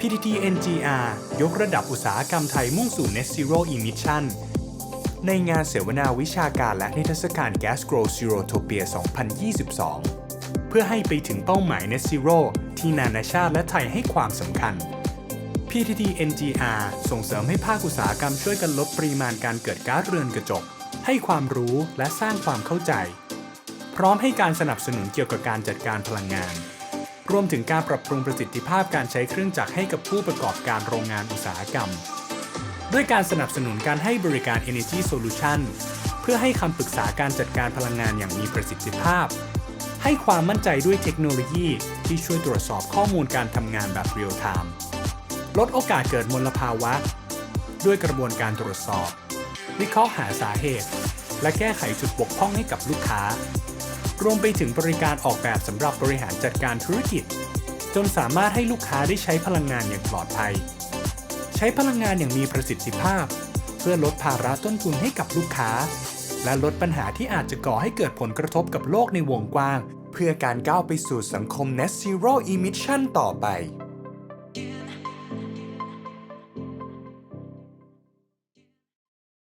PTT NGR ยกระดับอุตสาหกรรมไทยมุ่งสู่ Net Zero Emission ในงานเสวนาวิชาการและนิทรรศการ Gas Grow Zero Topia 2022 เพื่อให้ไปถึงเป้าหมาย Net Zero ที่นานาชาติและไทยให้ความสำคัญ PTT NGR ส่งเสริมให้ภาคอุตสาหกรรมช่วยกันลดปริมาณการเกิดก๊าซเรือนกระจก ให้ความรู้และสร้างความเข้าใจ พร้อมให้การสนับสนุนเกี่ยวกับการจัดการพลังงาน รวมถึงการปรับปรุงประสิทธิภาพการใช้เครื่องจักรให้กับผู้ประกอบการโรงงานอุตสาหกรรม ด้วยการสนับสนุนการให้บริการ Energy Solution เพื่อให้คำปรึกษาการจัดการพลังงานอย่างมีประสิทธิภาพ ให้ความมั่นใจด้วยเทคโนโลยีที่ช่วยตรวจสอบข้อมูลการทำงานแบบเรียลไทม์ลดโอกาสเกิดมลภาวะ ด้วยกระบวนการตรวจสอบ วิเคราะห์หาสาเหตุ และแก้ไขจุดบกพร่องให้กับลูกค้า รวมไปถึงบริการออกแบบสำหรับบริหารจัดการธุรกิจ จนสามารถให้ลูกค้าได้ใช้พลังงานอย่างปลอดภัย ใช้พลังงานอย่างมีประสิทธิภาพ เพื่อลดภาระต้นทุนให้กับลูกค้า และลดปัญหาที่อาจจะก่อให้เกิดผลกระทบกับโลกในวงกว้าง เพื่อการก้าวไปสู่สังคม Net Zero Emission ต่อไป